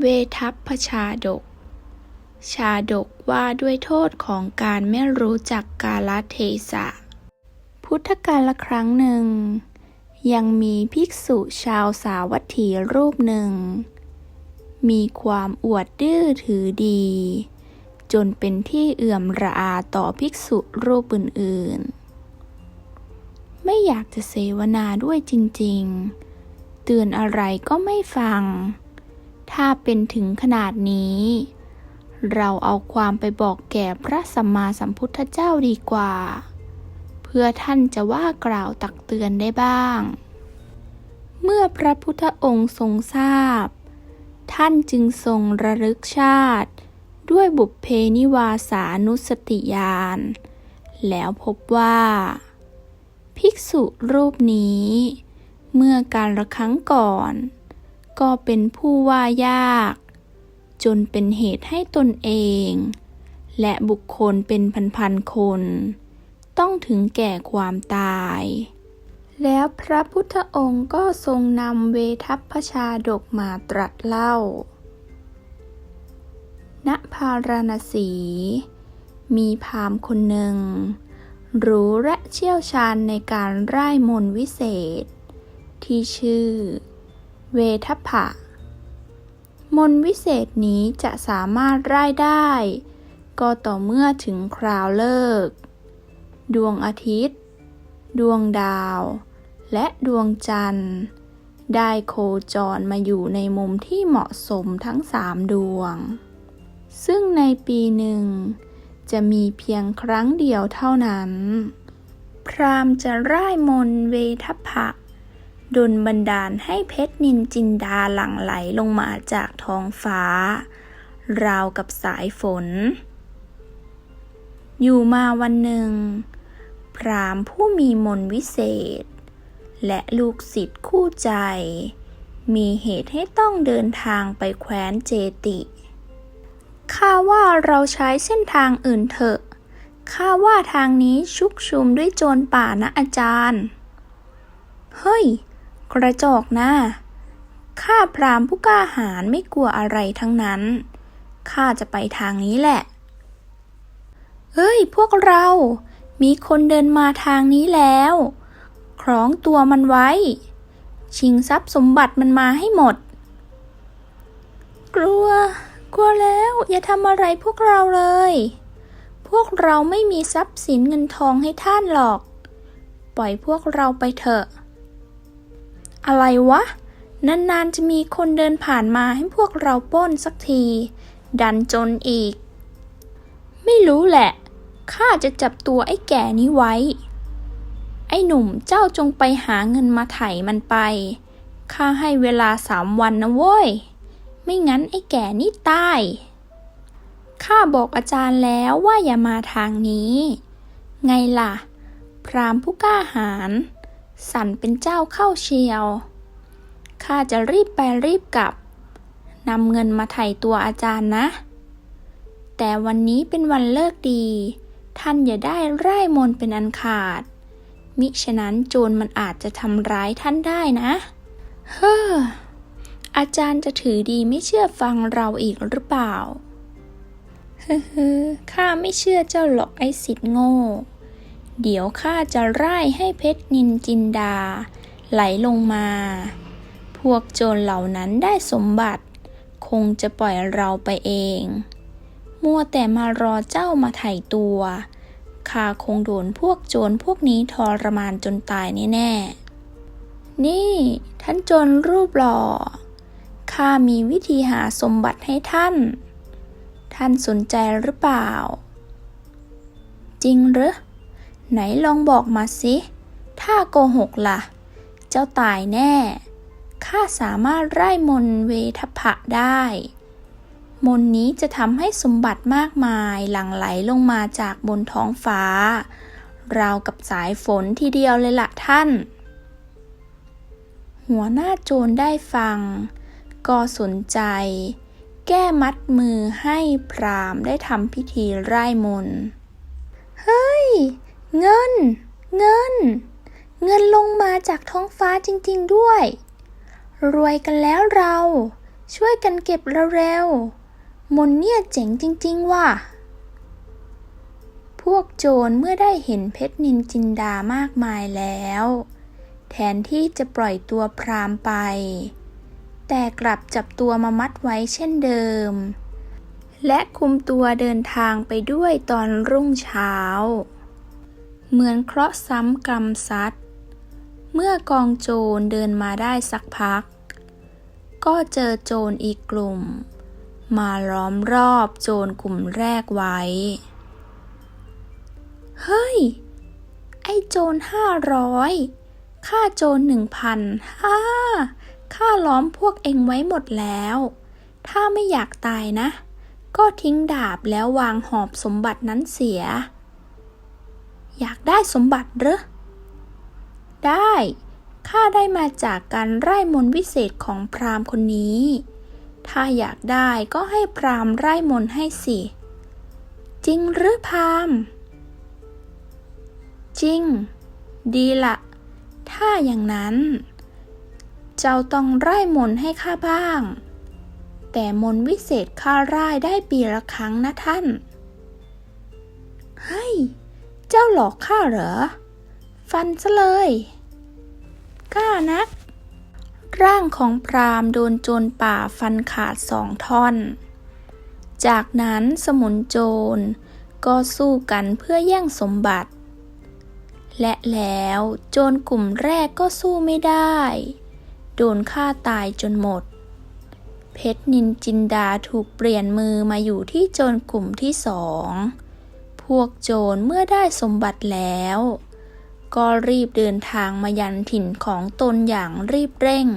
เวทัพพชาดก ชาดกว่าด้วยโทษของการไม่รู้จักกาลเทศะ พุทธกาลครั้งหนึ่ง ยังมีภิกษุชาวสาวัตถีรูปหนึ่ง มีความอวดดื้อถือดี จนเป็นที่เอื่อมระอาต่อภิกษุรูปอื่นๆ ไม่อยากจะเสวนาด้วยจริงๆ เตือนอะไรก็ไม่ฟัง ถ้าเป็นถึงขนาดนี้ เราเอาความไปบอกแก่พระสัมมาสัมพุทธเจ้าดีกว่า เพื่อท่านจะว่ากล่าวตักเตือนได้บ้าง เมื่อพระพุทธองค์ทรงทราบ ท่านจึงทรงระลึกชาติ ด้วยบุพเพนิวาสานุสติญาณแล้วพบว่า ภิกษุรูปนี้ เมื่อการละครั้งก่อน ก็เป็นผู้ว่ายาก จนเป็นเหตุให้ตนเอง และบุคคลเป็นพันๆคน ต้องถึงแก่ความตาย แล้วพระพุทธองค์ก็ทรงนำเวทัพพชาดกมาตรัสเล่า ณ พาราณสี มีพราหมณ์คนหนึ่ง รู้และเชี่ยวชาญในการร่ายมนต์วิเศษ ที่ชื่อ เวทัพพะ มนวิเศษนี้จะสามารถร่ายได้ ก็ต่อเมื่อถึงคราวเลิก ดวงอาทิตย์ ดวงดาว และดวงจันทร์ ได้โคจรมาอยู่ในมุมที่เหมาะสมทั้งสามดวง ซึ่งในปีหนึ่ง จะมีเพียงครั้งเดียวเท่านั้น พราหมณ์จะร่ายมนเวทัพพะ ดลบันดาลให้เพชรนินจินดาหลั่งไหลลงมาจากท้องฟ้า ราวกับสายฝน อยู่มาวันหนึ่ง พรามผู้มีมนวิเศษ และลูกศิษย์คู่ใจ มีเหตุให้ต้องเดินทางไปแคว้นเจติข้าว่าเราใช้เส้นทางอื่นเถอะข้าว่าทางนี้ชุกชุมด้วยโจรป่านะอาจารย์ เฮ้ย กระจอกนะข้าพรามผู้กล้าหาญไม่กลัวอะไรทั้งนั้น ข้าจะไปทางนี้แหละ เฮ้ย พวกเรา มีคนเดินมาทางนี้แล้ว คล้องตัวมันไว้ ชิงทรัพย์สมบัติมันมาให้หมด กลัว กลัวแล้ว อย่าทำอะไรพวกเราเลย พวกเราไม่มีทรัพย์สินเงินทองให้ท่านหรอก ปล่อยพวกเราไปเถอะ อะไรวะ นานๆจะมีคนเดินผ่านมาให้พวกเราป้นสักที ดันจนอีก ไม่รู้แหละ ข้าจะจับตัวไอ้แก่นี้ไว้ ไอ้หนุ่มเจ้าจงไปหาเงินมาไถ่มันไป ข้าให้เวลาสามวันนะเว้ย ไม่งั้นไอ้แก่นี่ตาย ข้าบอกอาจารย์แล้วว่าอย่ามาทางนี้ ไงล่ะ พรามผู้กล้าหาญ สั่นเป็นเจ้าเข้าเชียว ข้าจะรีบไปรีบกลับ นำเงินมาไถ่ตัวอาจารย์นะ แต่วันนี้เป็นวันเลิกดี ท่านอย่าได้ไร้มนเป็นอันขาด มิฉะนั้นโจรมันอาจจะทำร้ายท่านได้นะ เฮ้อ อาจารย์จะถือดีไม่เชื่อฟังเราอีกหรือเปล่า เฮ้อข้าไม่เชื่อเจ้าหรอกไอ้สิทธิ์โง่ เดี๋ยวข้าจะร่ายให้เพชรนินจินดา ไหลลงมา พวกโจรเหล่านั้นได้สมบัติ คงจะปล่อยเราไปเอง มัวแต่มารอเจ้ามาไถ่ตัวข้าคงโดนพวกโจรพวกนี้ทรมานจนตายแน่ๆ นี่ท่านโจรรูปหล่อ ข้ามีวิธีหาสมบัติให้ท่าน ท่านสนใจหรือเปล่า จริงหรือ ไหนลองบอกมาสิ ถ้าโกหกล่ะ เจ้าตายแน่ ข้าสามารถไร้มนเวทพะได้ มนนี้จะทำให้สมบัติมากมายหลั่งไหลลงมาจากบนท้องฟ้า ราวกับสายฝนทีเดียวเลยล่ะท่าน หัวหน้าโจรได้ฟัง ก็สนใจ แก้มัดมือให้พรามได้ทำพิธีไร้มนเฮ้ย เงิน เงิน เงินลงมาจากท้องฟ้าจริง ๆ ด้วย รวยกันแล้วเรา ช่วยกันเก็บเร็วๆมนเนี่ยเจ๋งจริง ๆ ว่ะ พวกโจรเมื่อได้เห็นเพชรนินจินดามากมายแล้ว แทนที่จะปล่อยตัวพรามไป แต่กลับจับตัวมามัดไว้เช่นเดิม และคุมตัวเดินทางไปด้วยตอนรุ่งเช้า เหมือนเคราะห์ซ้ำกรรมซัดเมื่อกองโจรเดินมาได้สักพัก ก็เจอโจรอีกกลุ่ม มาล้อมรอบโจรกลุ่มแรกไว้ เฮ้ย ไอ้โจรห้าร้อยค่าโจรหนึ่งพันฮ่าข้าล้อมพวกเองไว้หมดแล้ว ถ้าไม่อยากตายนะ ก็ทิ้งดาบแล้ววางหอบสมบัตินั้นเสีย อยากได้สมบัติเหรอได้ ข้าได้มาจากการไร้มนวิเศษของพราหมณ์คนนี้ ถ้าอยากได้ก็ให้พราหมณ์ไร้มนให้สิ จริงหรือพราหมณ์ จริง ดีละถ้าอย่างนั้น เจ้าต้องไร้มนให้ข้าบ้าง แต่มนวิเศษข้าไร้ได้ปีละครั้งนะท่าน เฮ้ย เจ้าหลอกข้าเหรอ ฟันซะเลย กล้านัก ร่างของพรามโดนโจรป่าฟันขาดสองท่อน จากนั้นสมุนโจรก็สู้กันเพื่อแย่งสมบัติ และแล้วโจรกลุ่มแรกก็สู้ไม่ได้ โดนฆ่าตายจนหมด เพชรนินจินดาถูกเปลี่ยนมือมาอยู่ที่โจรกลุ่มที่สอง วกโจรเมื่อได้สมบัติแล้ว ก็รีบเดินทางมายันถิ่นของตนอย่างรีบเร่ง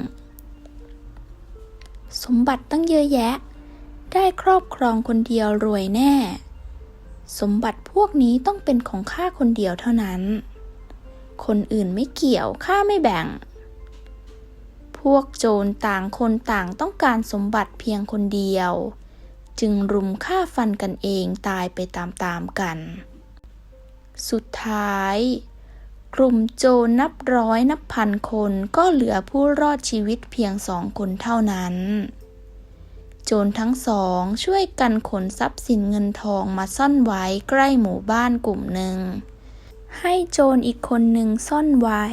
สมบัติตั้งเยอะแยะ ได้ครอบครองคนเดียวรวยแน่ สมบัติพวกนี้ต้องเป็นของข้าคนเดียวเท่านั้น คนอื่นไม่เกี่ยวข้าไม่แบ่ง พวกโจรต่างคนต่างต้องการสมบัติเพียงคนเดียว จึงรุมฆ่าฟันกันเองตายไปตามๆกัน สุดท้าย กลุ่มโจรนับร้อยนับพันคนก็เหลือผู้รอดชีวิตเพียงสองคนเท่านั้น โจรทั้งสองช่วยกันขนทรัพย์สินเงินทองมาซ่อนไว้ใกล้หมู่บ้านกลุ่มหนึ่ง ให้โจรอีกคนหนึ่งซ่อนไว้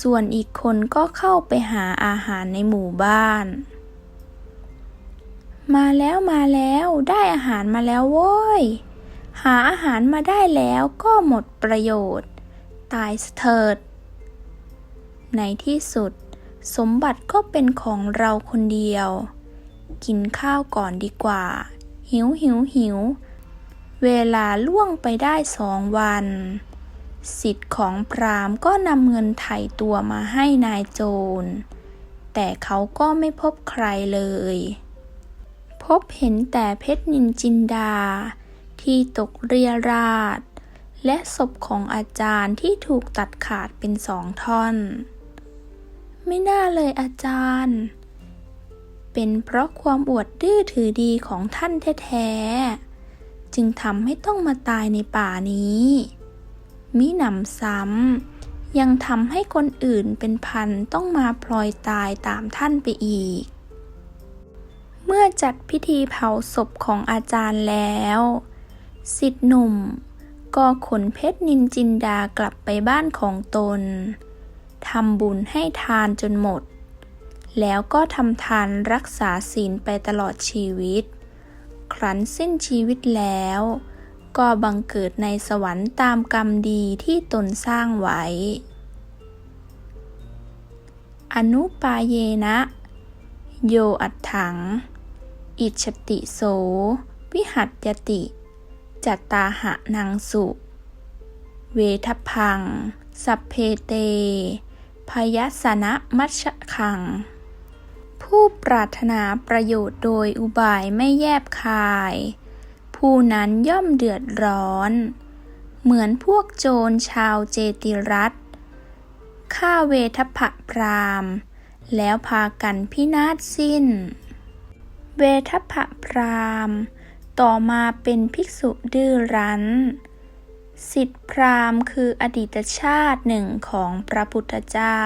ส่วนอีกคนก็เข้าไปหาอาหารในหมู่บ้าน มาแล้วมาแล้วได้อาหารมาแล้วโว้ย หาอาหารมาได้แล้วก็หมดประโยชน์ ตายสเถิด ในที่สุด สมบัติก็เป็นของเราคนเดียว กินข้าวก่อนดีกว่า หิวหิวหิว เวลาล่วงไปได้สองวัน สิทธิ์ของพรามก็นำเงินไถ่ตัวมาให้นายโจร แต่เขาก็ไม่พบใครเลย พบเห็นแต่เพชรนินจินดา ที่ตกเรียราด และศพของอาจารย์ที่ถูกตัดขาดเป็นสองท่อน ไม่น่าเลยอาจารย์ เป็นเพราะความอวดดื้อถือดีของท่านแท้ๆ จึงทำให้ต้องมาตายในป่านี้ มิหนำซ้ำยังทำให้คนอื่นเป็นพันต้องมาพลอยตายตามท่านไปอีก เมื่อจัดพิธีเผาศพของอาจารย์แล้วสิทธิหนุ่ม ก็ขนเพชรนินจินดากลับไปบ้านของตนทำบุญให้ทานจนหมด แล้วก็ทำทานรักษาศีลไปตลอดชีวิต ครั้นสิ้นชีวิตแล้ว ก็บังเกิดในสวรรค์ตามกรรมดีที่ตนสร้างไว้ อนุปาเยนะ โยอัตถัง อิชติโส วิหัตยติ จัตตาหะนังสุ เวทพัง สัพเพเต พยสนะมัชคัง ผู้ปรารถนาประโยชน์โดยอุบายไม่แยบคาย ผู้นั้นย่อมเดือดร้อน เหมือนพวกโจรชาวเจติรัตฆ่าเวทพะพราม แล้วพากันพินาศสิ้น เวทพะพรามต่อมาเป็นภิกษุดื้อรั้น สิทธิพรามคืออดีตชาติหนึ่งของพระพุทธเจ้า